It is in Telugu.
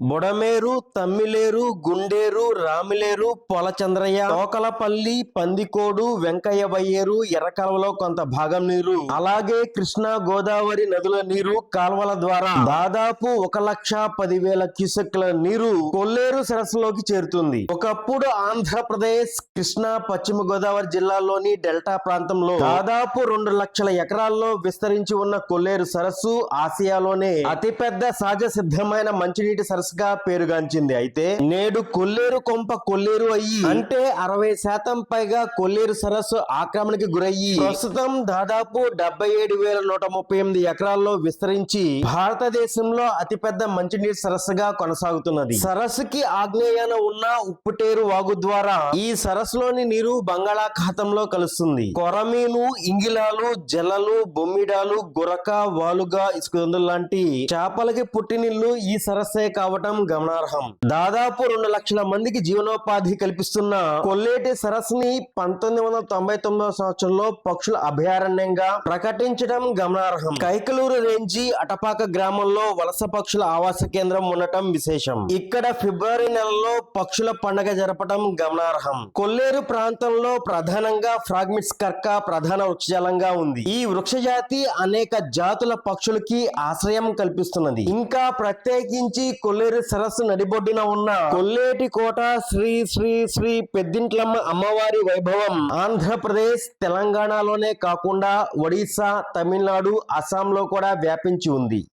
బుడమేరు తమ్మిలేరు గుండేరు రామిలేరు పొలచంద్రయ్య తోకలపల్లి పందికోడు వెంకయ్య బయ్యేరు ఎర్రకాలువలో కొంత భాగం నీరు. అలాగే కృష్ణా గోదావరి నదుల నీరు కాల్వల ద్వారా దాదాపు ఒక లక్ష పదివేల క్యూసెక్ల నీరు కొల్లేరు సరస్సులోకి చేరుతుంది. ఒకప్పుడు ఆంధ్రప్రదేశ్ కృష్ణా పశ్చిమ గోదావరి జిల్లాలోని డెల్టా ప్రాంతంలో దాదాపు రెండు లక్షల ఎకరాల్లో విస్తరించి ఉన్న కొల్లేరు సరస్సు ఆసియాలోనే అతిపెద్ద సహజ సిద్ధమైన మంచినీటి సరస్సు గా పేరుగాంచింది. అయితే నేడు కొల్లేరు కొంప కొల్లేరు అయ్యి అంటే అరవై శాతం పైగా కొల్లేరు సరస్సు ఆక్రమణకి గురయ్యి ప్రస్తుతం దాదాపు డెబ్బై ఏడు వేల నూట ముప్పై ఎనిమిది ఎకరాల్లో విస్తరించి భారతదేశంలో అతిపెద్ద మంచినీటి సరస్సుగా కొనసాగుతున్నది. సరస్సుకి ఆగ్నేయాన ఉన్న ఉప్పుటేరు వాగు ద్వారా ఈ సరస్సులోని నీరు బంగాళాఖాతంలో కలుస్తుంది. కొరమీను ఇంగిలాలు జలలు బొమ్మిడాలు గురక వాలుగా ఇసుకందులు లాంటి చేపలకి పుట్టినిల్లు ఈ సరస్సే కావటం గమనార్హం. దాదాపు రెండు లక్షల మందికి జీవనోపాధి కల్పిస్తున్న కొల్లేటి సరస్సుని పంతొమ్మిది వందల తొంభై తొమ్మిదవ సంవత్సరంలో పక్షుల అభయారణ్యంగా ప్రకటించడం గమనార్హం. కైకలూరు రేంజి అటపాక గ్రామంలో వలస పక్షుల ఆవాస కేంద్రం ఉండటం విశేషం. ఇక్కడ ఫిబ్రవరి నెలలో పక్షుల పండగ జరపడం గమనార్హం. కొల్లేరు ప్రాంతంలో ప్రధానంగా ఫ్రాగ్మిట్స్ కర్క ప్రధాన వృక్షజాలంగా ఉంది. ఈ వృక్షజాతి అనేక జాతుల పక్షులకి ఆశ్రయం కల్పిస్తున్నది. ఇంకా ప్రత్యేకించి కొల్లేరు సరస్సు నడిబొడ్డున ఉన్న కొల్లేటి కోట శ్రీ శ్రీ శ్రీ పెద్దింట్లమ్మ అమ్మవారి వైభవం ఆంధ్రప్రదేశ్ తెలంగాణలోనే కాకుండా ఒడిశా తమిళనాడు అస్సాంలో కూడా వ్యాపించి ఉంది.